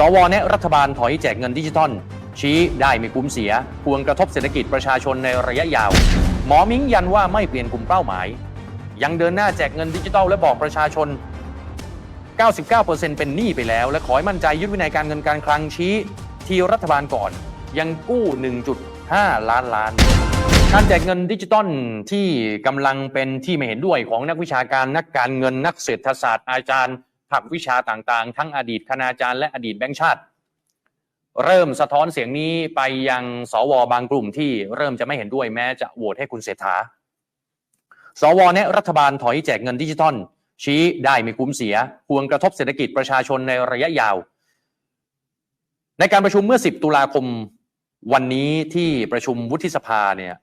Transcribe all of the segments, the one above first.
สวแนะรัฐบาลถอยแจกเงินดิจิทัลชี้ได้ไม่คุ้มเสียควรกระทบเศรษฐกิจประชาชนในระยะยาว หมอมิ้งยันว่าไม่เปลี่ยนกลุ่มเป้าหมาย ยังเดินหน้าแจกเงินดิจิทัลและบอกประชาชน 99%เป็นหนี้ไปแล้ว และขอให้มั่นใจยึดวินัยการเงินการคลังชี้ ที่รัฐบาลก่อน ยังกู้ 1.5 ล้านล้าน การแจกเงินดิจิตอลที่กำลังเป็นที่ไม่เห็นด้วยของนักวิชาการนักการเงินนักเศรษฐศาสตร์อาจารย์ ภาควิชาต่างๆ ทั้งอดีตคณาจารย์และอดีตแบงค์ชาติ เริ่มสะท้อนเสียงนี้ไปยังสวบางกลุ่มที่เริ่มจะไม่เห็นด้วยแม้จะโหวตให้คุณเศรษฐา สวแนะรัฐบาลถอยแจกเงินดิจิตอลชี้ได้ไม่คุ้มเสียควรกระทบเศรษฐกิจประชาชนในระยะยาว ในการประชุมเมื่อ 10 ตุลาคมวันนี้ที่ประชุมวุฒิสภาเนี่ย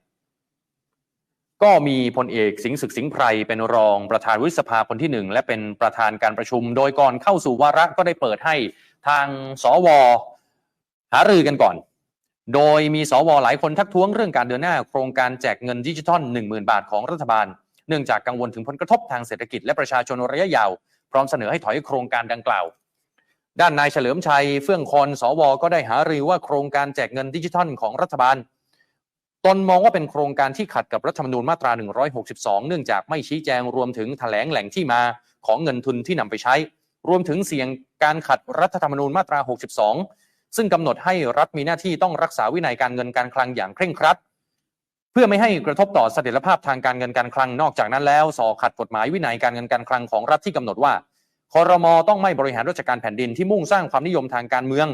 ก็มีพลเอกสิงห์ศึกสิงห์ไพรเป็นรองประธานวุฒิสภาคนที่หนึ่งและเป็นประธานการประชุม โดยก่อนเข้าสู่วาระก็ได้เปิดให้ทางสวหารือกันก่อน โดยมีสวหลายคนทักท้วงเรื่องการเดินหน้า โครงการแจกเงินดิจิทัล 10,000 บาทของรัฐบาล เนื่องจากกังวลถึงผลกระทบทางเศรษฐกิจและประชาชนระยะยาว พร้อมเสนอให้ถอยโครงการดังกล่าว ด้านนายเฉลิมชัยเฟื่องคอนสวก็ได้หารือว่าโครงการแจกเงินดิจิทัลของรัฐบาล ตนมองว่าเป็นโครงการที่ขัดกับรัฐธรรมนูญมาตรา 162 เนื่องจากไม่ชี้แจงรวมถึงแถลงแหล่งที่มาของเงินทุนที่นำไปใช้ รวมถึงเสี่ยงการขัดรัฐธรรมนูญมาตรา 62 ซึ่งกำหนดให้รัฐมีหน้าที่ต้องรักษาวินัยการเงินการคลังอย่างเคร่งครัด เพื่อไม่ให้กระทบต่อเสถียรภาพทางการเงินการคลังนอกจากนั้นแล้วสอขัดกฎหมายวินัยการเงินการคลังของรัฐที่กำหนดว่าคอรมอต้องไม่บริหารราชการแผ่นดินที่มุ่งสร้างความนิยมทางการเมือง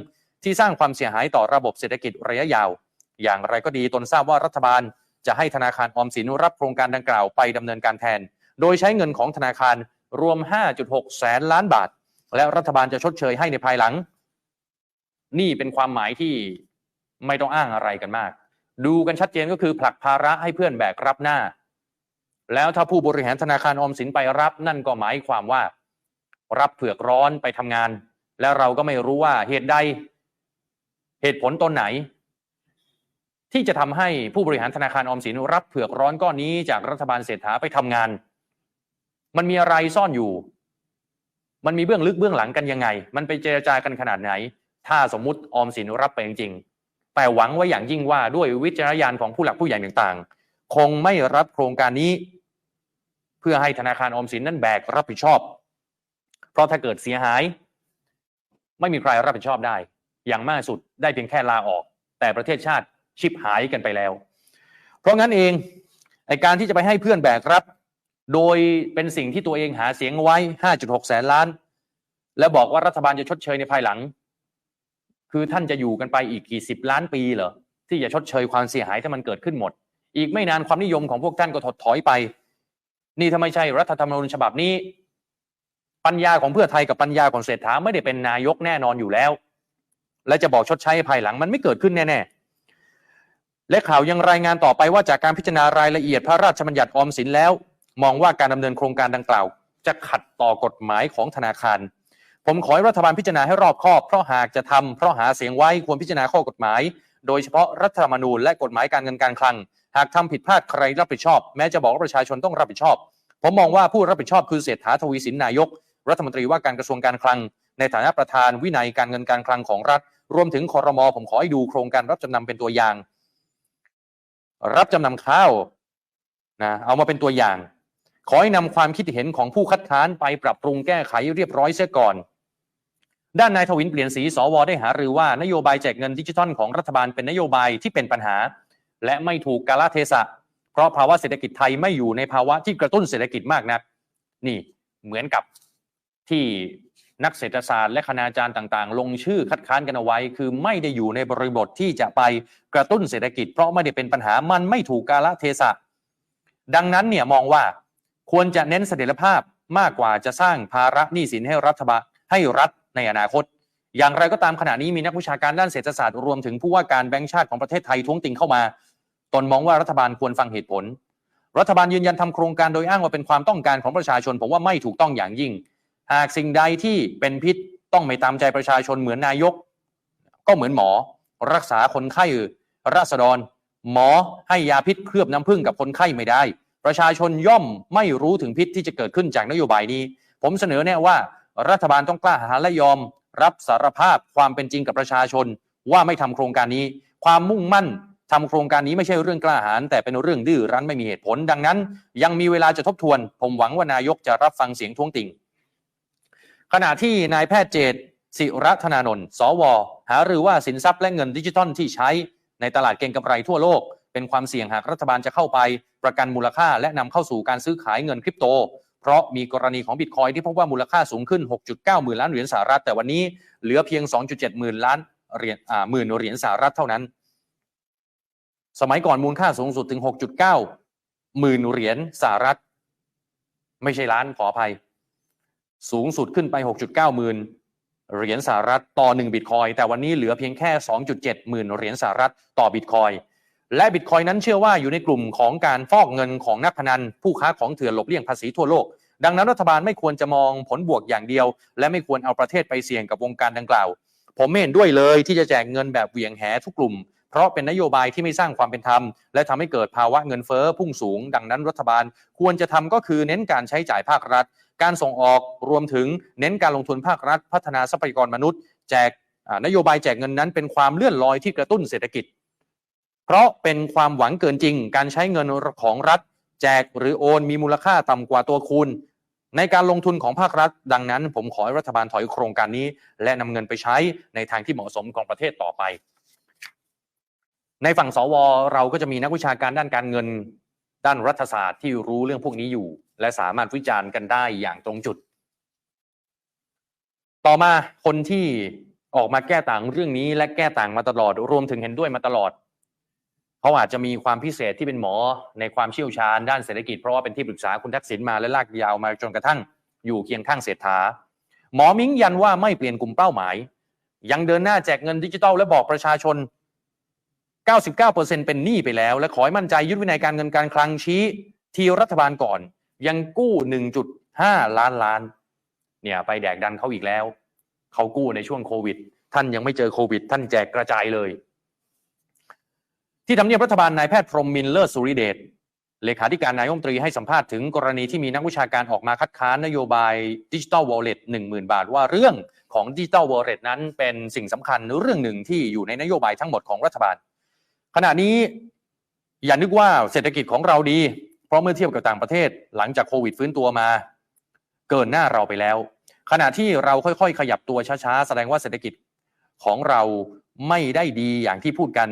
ที่สร้างความเสียหายต่อระบบเศรษฐกิจระยะยาว อย่างไรก็ดีตนทราบว่ารัฐบาลจะให้ธนาคารออมสินรับโครงการดังกล่าวไปดำเนินการแทน โดยใช้เงินของธนาคารรวม 5.6 แสนล้านบาท และรัฐบาลจะชดเชยให้ในภายหลัง นี่เป็นความหมายที่ไม่ต้องอ้างอะไรกันมาก ดูกันชัดเจนก็คือผลักภาระให้เพื่อนแบกรับหน้า แล้วถ้าผู้บริหารธนาคารออมสินไปรับนั่นก็หมายความว่า รับเผือกร้อนไปทำงาน แล้วเราก็ไม่รู้ว่าเหตุใด เหตุผลตนไหน ที่จะทำให้ผู้บริหารธนาคารออมสินรับเผือกร้อนก้อนนี้จากรัฐบาลเศรษฐาไปทำงาน มันมีอะไรซ่อนอยู่ มันมีเบื้องลึกเบื้องหลังกันยังไง มันไปเจรจากันขนาดไหน ถ้าสมมุติออมสินรับไปจริงๆ แต่หวังไว้อย่างยิ่งว่าด้วยวิจารณญาณของผู้หลักผู้ใหญ่ต่างๆ คงไม่รับโครงการนี้ เพื่อให้ธนาคารออมสินนั้นแบกรับผิดชอบ เพราะถ้าเกิดเสียหาย ไม่มีใครรับผิดชอบได้ อย่างมากสุดได้เพียงแค่ลาออก แต่ประเทศชาติ ชิบหายกันไปแล้ว เพราะงั้นเองไอการที่จะไปให้เพื่อนแบกรับ โดยเป็นสิ่งที่ตัวเองหาเสียงไว้ 5.6 แสนล้าน แล้วบอกว่ารัฐบาลจะชดเชยในภายหลัง คือท่านจะอยู่กันไปอีกกี่สิบล้านปีเหรอที่จะชดเชยความเสียหายถ้ามันเกิดขึ้นหมด อีกไม่นานความนิยมของพวกท่านก็ถดถอยไป นี่ถ้าไมใช่รัฐธรรมนูญฉบับนี้ ปัญญาของเพื่อไทยกับปัญญาของเศรษฐาไม่ได้เป็นนายกแน่นอนอยู่แล้ว และจะบอกชดใช้ภายหลังมันไม่เกิดขึ้นแน่ๆ และข่าวยังรายงานต่อไปว่าจากการพิจารณารายละเอียดพระราชบัญญัติออมสินแล้ว มองว่าการดำเนินโครงการดังกล่าว จะขัดต่อกฎหมายของธนาคาร ผมขอให้รัฐบาลพิจารณาให้รอบคอบ เพราะหากจะทำเพราะหาเสียงไว้ควรพิจารณาข้อกฎหมาย โดยเฉพาะรัฐธรรมนูญและกฎหมายการเงินการคลัง หากทำผิดพลาดใครรับผิดชอบ แม้จะบอกว่าประชาชนต้องรับผิดชอบ ผมมองว่าผู้รับผิดชอบคือเศรษฐาทวีสินนายก รัฐมนตรีว่าการกระทรวงการคลัง ในฐานะประธานวินัยการเงินการคลังของรัฐ รวมถึงคอรมอผมขอให้ดูโครงการรับจำนำเป็นตัวอย่าง รับจำนำข้าวนะเอามาเป็นตัวอย่าง ขอให้นำความคิดเห็นของผู้คัดค้านไปปรับปรุงแก้ไขเรียบร้อยเสียก่อน ด้านนายทวินเปลี่ยนสีสวได้หารือว่านโยบายแจกเงินดิจิทัลของรัฐบาลเป็นนโยบายที่เป็นปัญหา และไม่ถูกกาลเทศะ เพราะภาวะเศรษฐกิจไทยไม่อยู่ในภาวะที่กระตุ้นเศรษฐกิจมากนัก นี่เหมือนกับที่ นักเศรษฐศาสตร์และคณาจารย์ต่างๆ ลงชื่อคัดค้านกันเอาไว้ คือไม่ได้อยู่ในบริบทที่จะไปกระตุ้นเศรษฐกิจ เพราะไม่ได้เป็นปัญหามันไม่ถูกกาลเทศะ ดังนั้นเนี่ยมองว่าควรจะเน้นเสถียรภาพมากกว่าจะสร้างภาระหนี้สินให้รัฐบาลให้รัฐในอนาคต อย่างไรก็ตามขณะนี้มีนักวิชาการด้านเศรษฐศาสตร์รวมถึงผู้ว่าการแบงก์ชาติของประเทศไทยท้วงติงเข้ามาตนมองว่ารัฐบาลควรฟังเหตุผล รัฐบาลยืนยันทำโครงการโดยอ้างว่าเป็นความต้องการของประชาชน ผมว่าไม่ถูกต้องอย่างยิ่ง หากสิ่งใดที่เป็นพิษต้องไม่ตามใจประชาชนเหมือนนายก ก็เหมือนหมอ รักษาคนไข้ราษฎร หมอให้ยาพิษเคลือบน้ำผึ้งกับคนไข้ไม่ได้ ประชาชนย่อมไม่รู้ถึงพิษที่จะเกิดขึ้นจากนโยบายนี้ ผมเสนอแน่ว่ารัฐบาลต้องกล้าหาญและยอม รับสารภาพความเป็นจริงกับประชาชน ว่าไม่ทำโครงการนี้ ความมุ่งมั่นทำโครงการนี้ไม่ใช่เรื่องกล้าหาญแต่เป็นเรื่องดื้อรั้นไม่มีเหตุผล ดังนั้น ยังมีเวลาจะทบทวน ผมหวังว่านายกจะรับฟังเสียงท้วงติง ขณะที่นายแพทย์เจตศิรัธนานนท์สว หารือว่าสินทรัพย์และเงินดิจิทัลที่ใช้ในตลาดเก็งกำไรทั่วโลก เป็นความเสี่ยงหากรัฐบาลจะเข้าไปประกันมูลค่าและนำเข้าสู่การซื้อขายเงินคริปโต เพราะมีกรณีของบิตคอยที่พบว่ามูลค่าสูงขึ้น 6.9 หมื่นล้านเหรียญสหรัฐ แต่วันนี้เหลือเพียง 2.7 หมื่นล้านเหรียญหมื่นเหรียญสหรัฐเท่านั้น สมัยก่อนมูลค่าสูงสุดถึง 6.9 หมื่นเหรียญสหรัฐ ไม่ใช่ล้านขออภัย สูงสุดขึ้นไป 6.9หมื่นเหรียญสหรัฐต่อ1บิตคอยแต่วันนี้เหลือเพียงแค่ 2.7หมื่นเหรียญสหรัฐต่อบิตคอยและบิตคอยนั้นเชื่อว่าอยู่ในกลุ่มของการฟอกเงินของนักพนัน ผู้ค้าของเถื่อนหลบเลี่ยงภาษีทั่วโลก ดังนั้นรัฐบาลไม่ควรจะมองผลบวกอย่างเดียว และไม่ควรเอาประเทศไปเสี่ยงกับวงการดังกล่าว ผมไม่เห็นด้วยเลยที่จะแจกเงินแบบเหวี่ยงแหทุกกลุ่ม เพราะเป็นนโยบายที่ไม่สร้างความเป็นธรรม และทำให้เกิดภาวะเงินเฟ้อพุ่งสูง ดังนั้นรัฐบาลควรจะทำก็คือเน้นการใช้จ่ายภาครัฐ การส่งออกรวมถึงเน้นการลงทุนภาครัฐ พัฒนาทรัพยากรมนุษย์ แจกนโยบายแจกเงินนั้นเป็นความเลื่อนลอยที่กระตุ้นเศรษฐกิจ เพราะเป็นความหวังเกินจริง การใช้เงินของรัฐ แจกหรือโอนมีมูลค่าต่ำกว่าตัวคูณในการลงทุนของภาครัฐ ดังนั้น ผมขอให้รัฐบาลถอยโครงการนี้ และนำเงินไปใช้ในทางที่เหมาะสมของประเทศต่อไป ในฝั่งสวเราก็จะมีนักวิชาการด้านการเงิน ด้านรัฐศาสตร์ที่รู้เรื่องพวกนี้อยู่ และสามารถวิจารณ์กันได้อย่างตรงจุด ต่อมาคนที่ออกมาแก้ต่างเรื่องนี้และแก้ต่างมาตลอด รวมถึงเห็นด้วยมาตลอดเขาอาจจะมีความพิเศษที่เป็นหมอในความเชี่ยวชาญด้านเศรษฐกิจเพราะว่าเป็นที่ปรึกษาคุณทักษิณมาและลากยาวมาจนกระทั่งอยู่เคียงข้างเศรษฐา หมอมิ้งยันว่าไม่เปลี่ยนกลุ่มเป้าหมาย ยังเดินหน้าแจกเงินดิจิทัลและบอกประชาชน 99%เป็นหนี้ไปแล้ว และขอให้มั่นใจยึดวินัยการเงินการคลังชี้ทีรัฐบาลก่อน ยังกู้ 1.5 ล้านล้าน เนี่ยไปแดกดันเขาอีกแล้ว เขากู้ในช่วงโควิด ท่านยังไม่เจอโควิด ท่านแจกกระจายเลย ที่ทำเนียบรัฐบาลนายแพทย์พรหมมินเลิศสุริเดชเลขาธิการนายรัฐมนตรีให้สัมภาษณ์ถึงกรณีที่มีนักวิชาการออกมาคัดค้านนโยบายดิจิทัลวอลเล็ตหนึ่งหมื่นบาท ว่าเรื่องของดิจิทัลวอลเล็ตนั้นเป็นสิ่งสำคัญเรื่องหนึ่งที่อยู่ในนโยบายทั้งหมดของรัฐบาล ขณะนี้อย่านึกว่าเศรษฐกิจของเราดี เพราะเมื่อเทียบกับต่างประเทศ หลังจากโควิดฟื้นตัวมา เกินหน้าเราไปแล้ว ขณะที่เราค่อยๆ ขยับตัวช้าๆ แสดงว่าเศรษฐกิจของเราไม่ได้ดีอย่างที่พูดกัน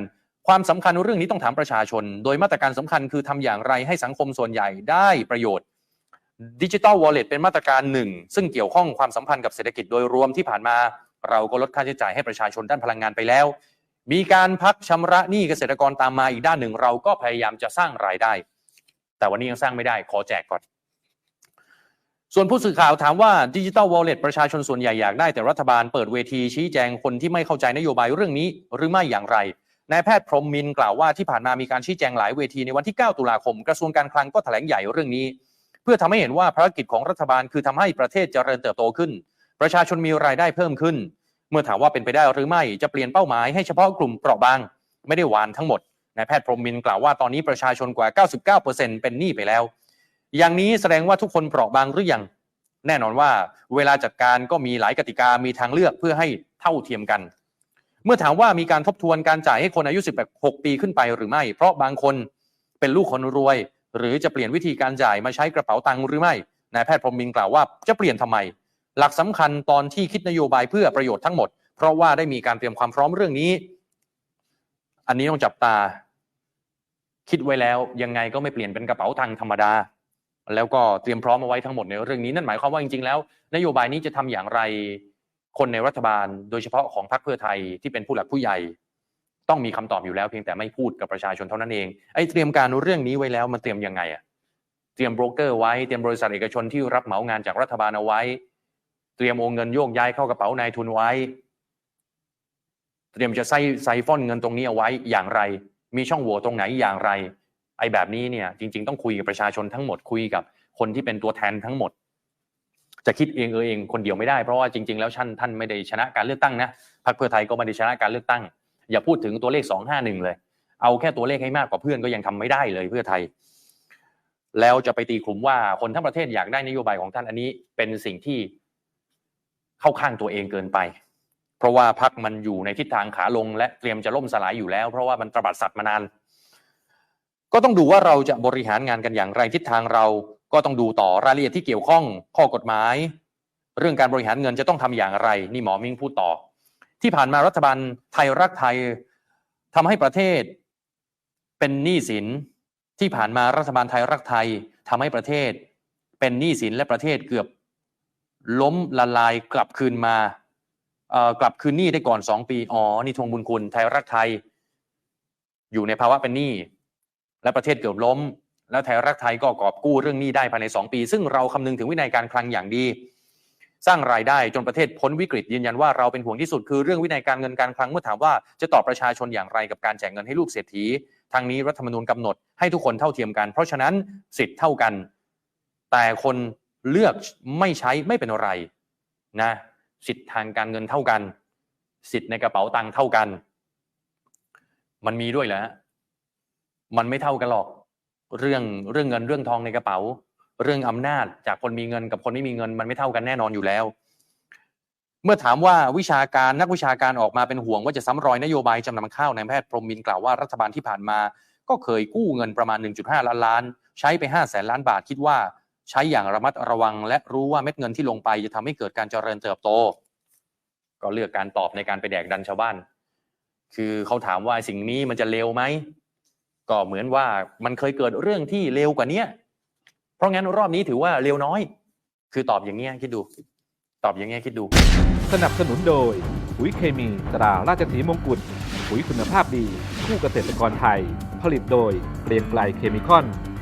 ความสำคัญเรื่องนี้ต้องถามประชาชน โดยมาตรการสำคัญคือทำอย่างไรให้สังคมส่วนใหญ่ได้ประโยชน์ดิจิตอลวอลเล็ตเป็นมาตรการหนึ่ง ซึ่งเกี่ยวข้องความสัมพันธ์กับเศรษฐกิจโดยรวมที่ผ่านมา เราก็ลดค่าใช้จ่ายให้ประชาชนด้านพลังงานไปแล้ว มีการพักชำระหนี้เกษตรกรตามมาอีกด้านหนึ่งเราก็พยายามจะสร้างรายได้ แต่วันนี้ยังสร้างไม่ได้ขอแจกก่อน ส่วนผู้สื่อข่าวถามว่าดิจิตอลวอลเล็ตประชาชนส่วนใหญ่อยากได้แต่รัฐบาลเปิดเวทีชี้แจงคนที่ไม่เข้าใจนโยบายเรื่องนี้หรือไม่อย่างไรนายแพทย์พรหมมินกล่าวว่าที่ผ่านมามีการชี้แจงหลายเวทีในวันที่ 9 ตุลาคม กระทรวงการคลังก็แถลงใหญ่เรื่องนี้ เพื่อทำให้เห็นว่าภารกิจของรัฐบาลคือทำให้ประเทศเจริญเติบโตขึ้น ประชาชนมีรายได้เพิ่มขึ้น เมื่อถามว่าเป็นไปได้หรือไม่จะเปลี่ยนเป้าหมายให้เฉพาะกลุ่มเปราะบาง ไม่ได้หวานทั้งหมดนายแพทย์พรหมมินกล่าวว่าตอนนี้ประชาชนกว่า 99%เป็นหนี้ไปแล้ว อย่างนี้แสดงว่าทุกคนเปราะบางหรือยังแน่นอนว่าเวลาจัดการก็มีหลายกติกามีทางเลือกเพื่อให้เท่าเทียมกัน เมื่อถามว่ามีการทบทวนการจ่ายให้คนอายุ 16 ปีขึ้นไปหรือไม่ เพราะบางคนเป็นลูกคนรวย หรือจะเปลี่ยนวิธีการจ่ายมาใช้กระเป๋าตังค์หรือไม่นายแพทย์พรมมินกล่าวว่าจะเปลี่ยนทำไม หลักสำคัญตอนที่คิดนโยบายเพื่อประโยชน์ทั้งหมด เพราะว่าได้มีการเตรียมความพร้อมเรื่องนี้ อันนี้ต้องจับตา คิดไว้แล้วยังไงก็ไม่เปลี่ยนเป็นกระเป๋าตังธรรมดา แล้วก็เตรียมพร้อมเอาไว้ทั้งหมดในเรื่องนี้นั่นหมายความว่าจริงๆแล้ว นโยบายนี้จะทำอย่างไรคนในรัฐบาล โดยเฉพาะของพรรคเพื่อไทยที่เป็นผู้หลักผู้ใหญ่ ต้องมีคำตอบอยู่แล้วเพียงแต่ไม่พูดกับประชาชนเท่านั้นเองไอ้เตรียมการเรื่องนี้ไว้แล้วมันเตรียมยังไงอะเตรียมโบรกเกอร์ไว้เตรียมบริษัทเอกชนที่รับเหมางานจากรัฐบาลเอาไว้ เตรียมโอนเงินโยกย้ายเข้ากระเป๋านายทุนไว้ เตรียมจะใส่ใส่ฟอนเงินตรงนี้เอาไว้อย่างไร มีช่องโหว่ตรงไหนอย่างไร ไอ้แบบนี้เนี่ยจริง ๆ ต้องคุยกับประชาชนทั้งหมดคุยกับคนที่เป็นตัวแทนทั้งหมด จะคิดเองเออเองคนเดียวไม่ได้เพราะว่าจริง ๆ แล้วท่านท่านไม่ได้ชนะการเลือกตั้งนะพรรคเพื่อไทยก็ไม่ได้ชนะการเลือกตั้ง อย่าพูดถึงตัวเลขสองห้าหนึ่งเลย เอาแค่ตัวเลขให้มากกว่าเพื่อนก็ยังทำไม่ได้เลยเพื่อไทยแล้วจะไปตีกลุ่มว่าคนทั้งประเทศอยากได้นโยบายของท่านอันนี้ เป็นสิ่งที่ เข้าข้างตัวเองเกินไป เพราะว่าพักมันอยู่ในทิศทางขาลง และเตรียมจะล่มสลายอยู่แล้ว เพราะว่ามันตระบัดสัตว์มานาน ก็ต้องดูว่าเราจะบริหารงานกันอย่างไรทิศทางเราก็ต้องดูต่อรายละเอียดที่เกี่ยวข้องข้อกฎหมาย เรื่องการบริหารเงินจะต้องทำอย่างไรนี่หมอมิ้งพูดต่อ ที่ผ่านมารัฐบาลไทยรักไทยทำให้ประเทศ เป็นหนี้สินที่ผ่านมารัฐบาลไทยรักไทยทำให้ประเทศ เป็นหนี้สินและประเทศเกือบ ล้มละลายกลับคืนมาเอ่อกลับคืนหนี้ได้ก่อนสองปี อ๋อ นี่ทวงบุญคุณไทยรักไทย อยู่ในภาวะเป็นหนี้ และประเทศเกือบล้ม แล้วไทยรักไทยก็กอบกู้เรื่องหนี้ได้ภายใน 2 ปี ซึ่งเราคำนึงถึงวินัยการคลังอย่างดี สร้างรายได้จนประเทศพ้นวิกฤตยืนยันว่าเราเป็นห่วงที่สุดคือเรื่องวินัยการเงินการคลังเมื่อถามว่าจะตอบประชาชนอย่างไรกับการแจกเงินให้ลูกเศรษฐีทางนี้รัฐธรรมนูญกำหนดให้ทุกคนเท่าเทียมกัน เพราะฉะนั้นสิทธิ์เท่ากัน แต่คน เลือกไม่ใช้ไม่เป็นไรนะสิทธิ์ทางการเงินเท่ากัน สิทธิ์ในกระเป๋าตังค์เท่ากัน มันมีด้วยเหรอฮะมันไม่เท่ากันหรอก เรื่องเรื่องเงินเรื่องทองในกระเป๋า เรื่องอำนาจจากคนมีเงินกับคนไม่มีเงิน มันไม่เท่ากันแน่นอนอยู่แล้ว เมื่อถามว่าวิชาการนักวิชาการออกมาเป็นห่วงว่าจะซ้ำรอยนโยบายจำนำข้าวนายแพทย์พรหมมินกล่าวว่ารัฐบาลที่ผ่านมา ก็เคยกู้เงินประมาณ 1.5 ล้านล้าน ใช้ไป5แสนล้านบาทคิดว่า ใช้อย่างระมัดระวัง และรู้ว่าเม็ดเงินที่ลงไปจะทำให้เกิดการเจริญเติบโต ก็เลือกการตอบในการไปแดกดันชาวบ้าน คือเขาถามว่าสิ่งนี้มันจะเลวไหมก็เหมือนว่ามันเคยเกิดเรื่องที่เลวกว่าเนี้ยเพราะงั้นรอบนี้ถือว่าเลวน้อย คือตอบอย่างเงี้ยคิดดู ตอบอย่างเงี้ยคิดดู สนับสนุนโดยปุ๋ยเคมีตราราชสีมงกุฎปุ๋ยคุณภาพดี คู่เกษตรกรไทย ผลิตโดยเกรียงไกลเคมีคอน